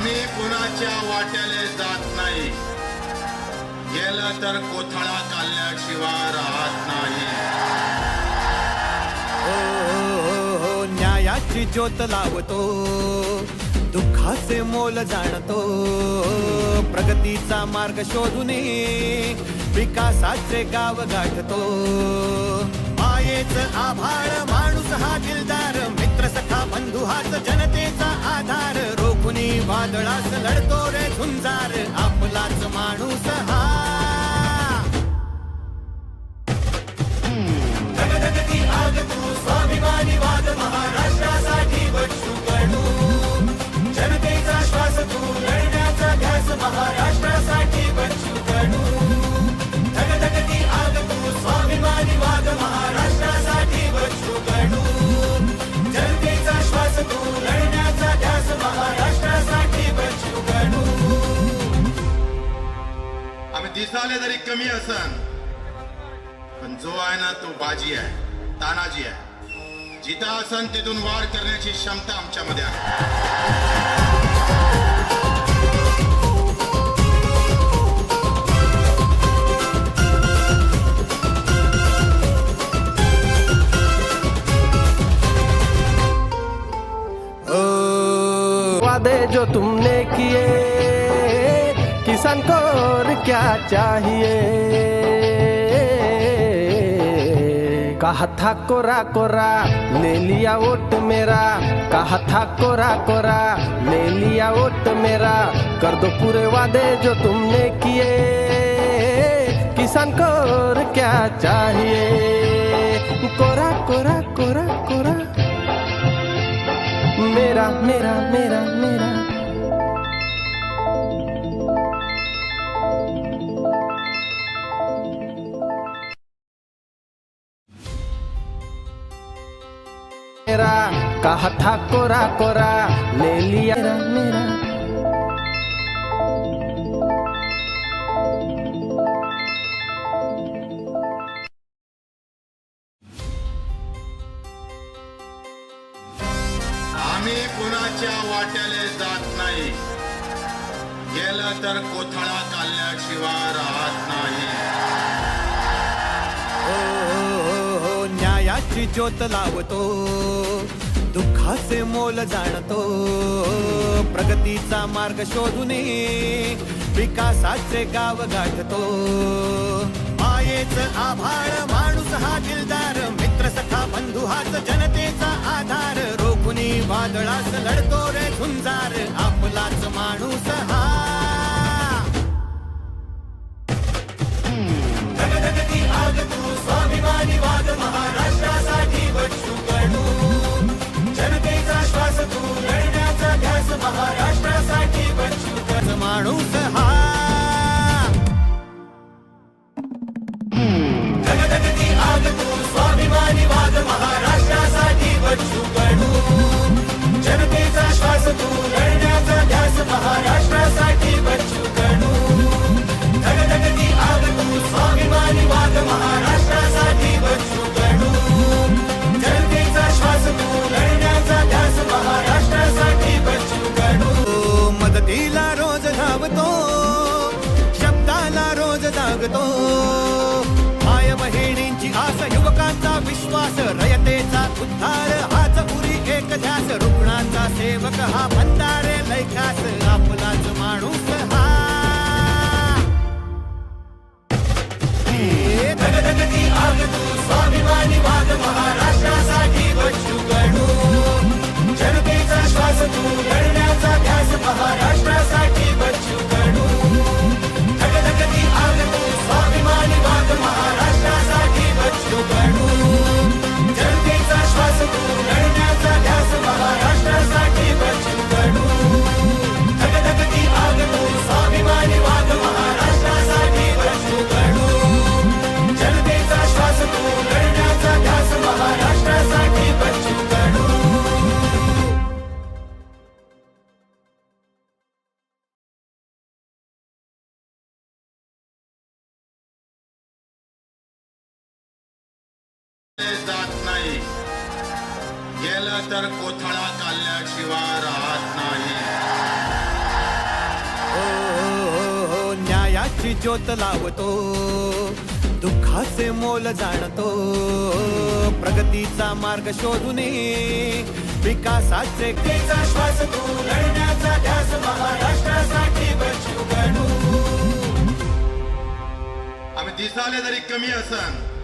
आम्ही कुणाच्या वाट्याले जात नाही. गेलं तर कोथळा काढल्याशिवाय राहत नाही. हो, हो, हो, न्यायाची ज्योत लावतो. दुःखाचे मोल जाणतो. प्रगतीचा मार्ग शोधून विकासाचे गाव गाठतो. मायेच आभाळ माणूस हा दिलदार मित्र सखा बंधू हाच जनतेचा आधार. वादळास लढतो रे झुंजार आपलाच माणूस हा. आग तू स्वाभिमानी दिसाले जरी कमी असन पण जो आहे ना तो बाजी आहे तानाजी आहे. जिता असन तिथून वार करण्याची क्षमता आमच्यामध्ये आहे. वादे जो तुमने किए किसान को और क्या चाहिए? कहा था कोरा कोरा, ले लिया वोट मेरा। कहा था कोरा कोरा, ले लिया वोट मेरा। कर दो पूरे वादे जो तुमने किए। किसान को और क्या चाहिए? कोरा कोरा कोरा कोरा। मेरा मेरा मेरा मेरा। कहा था कोरा कोरा ले लिया। मेरा मेरा। आम्ही कुणाच्या वाट्याले जात नाही. गेलं तर कोथळा काढल्याशिवाय राहत नाही. हो, हो, हो, न्यायाची ज्योत लावतो. दुःखाचे मोल जाणतो. प्रगतीचा मार्ग शोधून विकासाचे गाव गाठतो. मायेच आभाळ माणूस हा दिलदार मित्र सखा बंधू जनतेचा श्वास तू लढण्याचा ध्यास महाराष्ट्रासाठी बच्चू कडू धगधगती आग तू स्वाभिमानी वाद महाराष्ट्रासाठी बच्चू जनतेचा श्वास तू लढण्याचा ध्यास महाराष्ट्रासाठी बच्चू मदतीला रोज धावतो शब्दाला रोज जागतो माय बहिणींची आस युवकांचा विश्वास ध्यास रुग्णांचा सेवक हा भंडारे लैखास जात नाही. गेलं तर कोथळा काढल्याशिवाय राहत नाही. हो, हो, हो, हो, न्यायाची ज्योत लावतो. दुःखाचे मोल जाणतो. प्रगतीचा मार्ग शोधून विकासाचे श्वास तू लढण्याचा आम्ही दिसाले जरी कमी असन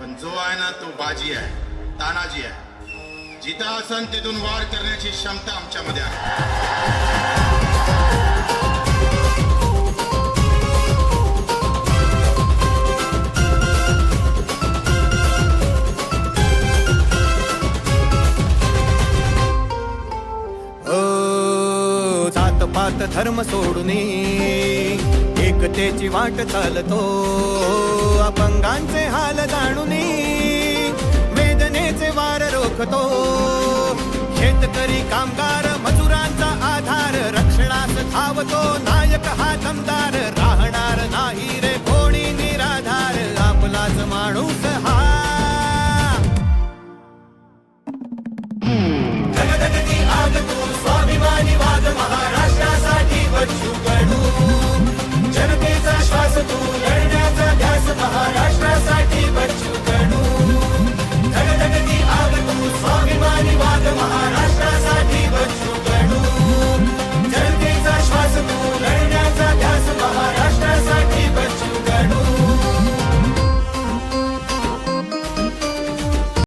पण जो आहे ना तो बाजी आहे तानाजी आहे. जिथं असन तिथून वार करण्याची क्षमता आमच्यामध्ये आहे. ओ जात पात धर्म सोडून एकतेची वाट चालतो. अपंगांचे हाल जाणून वेदनेचे वार रोखतो. शेतकरी कामगार मजुरांचा आधार रक्षणास धावतो. नायक हा